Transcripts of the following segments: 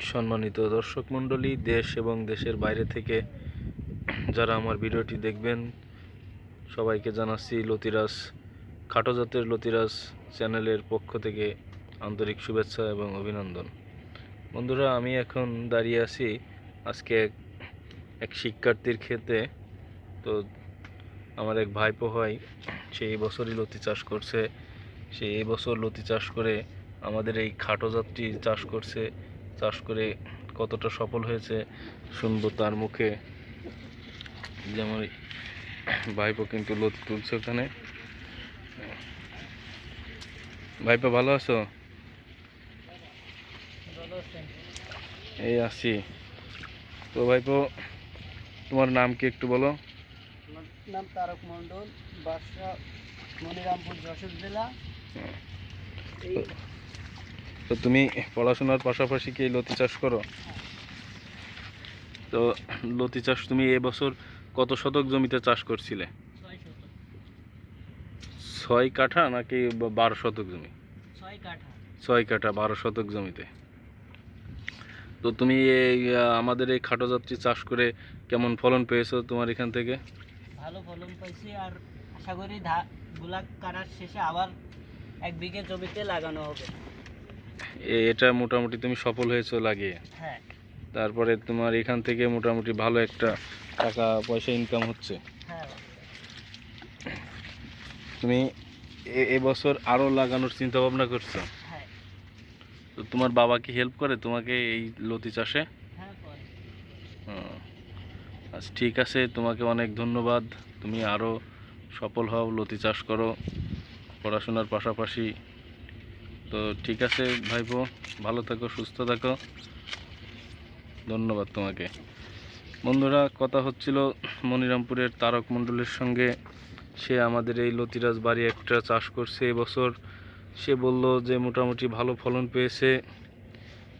সম্মানিত দর্শক মণ্ডলী, দেশ এবং দেশের বাইরে থেকে যারা আমার ভিডিওটি দেখবেন, সবাইকে জানাচ্ছি লতিরাজ, খাটো জাতের লতিরাজ চ্যানেলের পক্ষ থেকে আন্তরিক শুভেচ্ছা এবং অভিনন্দন। বন্ধুরা, আমি এখন দাঁড়িয়ে আছি আজকে এক এক শিক্ষার্থীর ক্ষেতে। তো আমার এক ভাইপো হয় সে এই বছরই লতি চাষ করছে। সে এই বছর লতি চাষ করে আমাদের এই খাটো জাতটি চাষ করছে। চাষ করে কতটা সফল হয়েছে শুনব তার মুখে। যেমন ভাইপো কিন্তু লতি তুলছে ওখানে। ভাইপো ভালো আছো? এই আছি। তো ভাইপো তোমার নাম কি একটু বলো? নাম তারক মণ্ডল বাসা মনিরামপুর যশোর জেলা। তো তুমি পড়াশোনার পাশাপাশি কি লতি চাষ করো? তো লতি চাষ তুমি এবছর কত শতক জমিতে চাষ করছিলে? ছয় কাঠা নাকি বারো শতক জমি? ছয় কাঠা, বারো শতক জমিতে। তো তুমি এই আমাদের এই খাটো জাতটি চাষ করে কেমন ফলন পেয়েছ তোমার এখান থেকে? ভালো ফলন পাইছি আর আশা করি ধা গুলা কাটার শেষে আবার এক বিঘে জমিতে লাগানো হবে। এটা মোটামুটি তুমি সফল হয়েছো লাগিয়ে হ্যাঁ। তারপরে তোমার এখান থেকে মোটামুটি ভালো একটা টাকা পয়সা ইনকাম হচ্ছে। হ্যাঁ। তুমি এবছর আরও লাগানোর চিন্তা ভাবনা করছ? হ্যাঁ। তো তোমার বাবা কি হেল্প করে তোমাকে এই লতি চাষে? আচ্ছা ঠিক আছে তোমাকে অনেক ধন্যবাদ। তুমি আরও সফল হও লতি চাষ করো পড়াশোনার পাশাপাশি তো ঠিক আছে ভাইপো, ভালো থাকো, সুস্থ থাকো। ধন্যবাদ তোমাকে। বন্ধুরা, কথা হচ্ছিল মনিরামপুরের তারক মণ্ডলের সঙ্গে। সে আমাদের এই লতিরাজ বাড়ি একটা চাষ করছে এবছর সে বলল যে মোটামুটি ভালো ফলন পেয়েছে।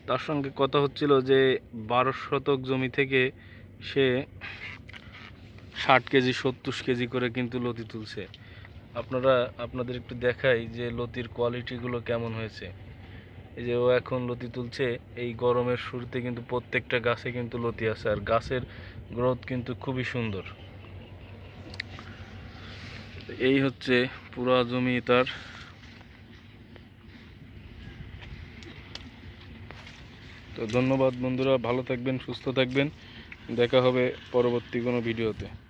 তার সঙ্গে কথা হচ্ছিল যে বারো শতক জমি থেকে সে ষাট কেজি, সত্তর কেজি করে কিন্তু লতি তুলছে। আপনারা, আপনাদের একটু দেখাই যে লতির কোয়ালিটিগুলো কেমন হয়েছে। এই যে ও এখন লতি তুলছে, এই গরমের শুরুতে কিন্তু প্রত্যেকটা গাছে কিন্তু লতি আছে, আর গাছের গ্রোথ কিন্তু খুবই সুন্দর। এই হচ্ছে পুরা জমি তার। তো ধন্যবাদ বন্ধুরা, ভালো থাকবেন, সুস্থ থাকবেন। দেখা হবে পরবর্তী কোনো ভিডিওতে।